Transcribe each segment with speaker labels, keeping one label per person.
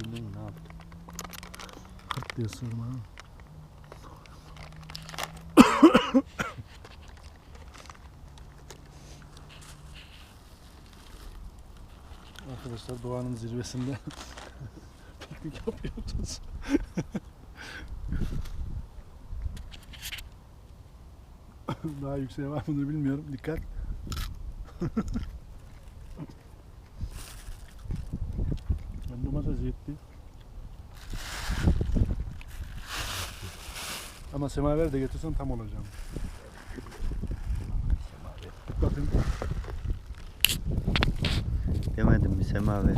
Speaker 1: Bilmiyorum ne yaptı.
Speaker 2: Hırt diye sığırma. Arkadaşlar doğanın zirvesinde piknik yapıyoruz. Daha yükseğe var mıdır bilmiyorum. Dikkat. ben domates yetti. Ama semaver de getirsen tam olacağım. Tut bakayım.
Speaker 1: Demedim mi semaver.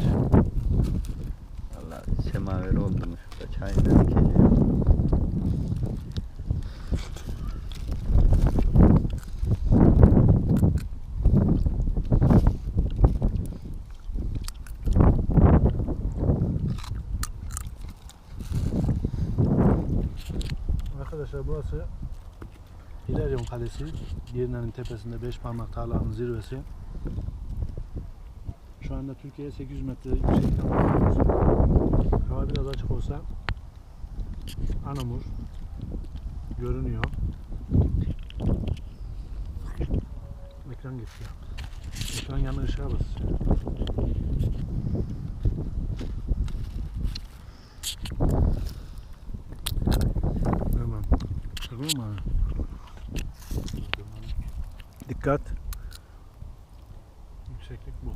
Speaker 1: Valla semaver oldu mu şurada çayını dikeceğim.
Speaker 2: Arkadaşlar burası İleryon Kalesi. Girne'nin tepesinde 5 parmak tarlanın zirvesi. Şu anda Türkiye'ye 800 metre bulunuyoruz. Hava biraz açık olsa Anamur görünüyor. Ekran gitti. Ekran yanı ışığa basıyor. Abi? Dikkat. Yükseklik bu.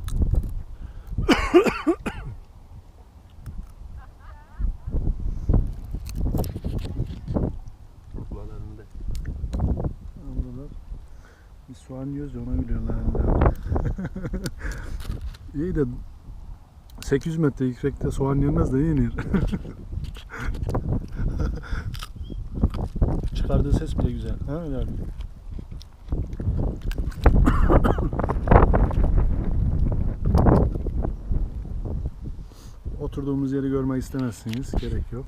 Speaker 1: Kurbalarında.
Speaker 2: Anladılar. Biz soğan yiyoruz ya ona gülüyorlar. İyi de 800 metre yüksekte soğan yenmez de yenir. Çıkardığı ses bile güzel. Ha öyle abi. Oturduğumuz yeri görmek istemezsiniz. Gerek yok.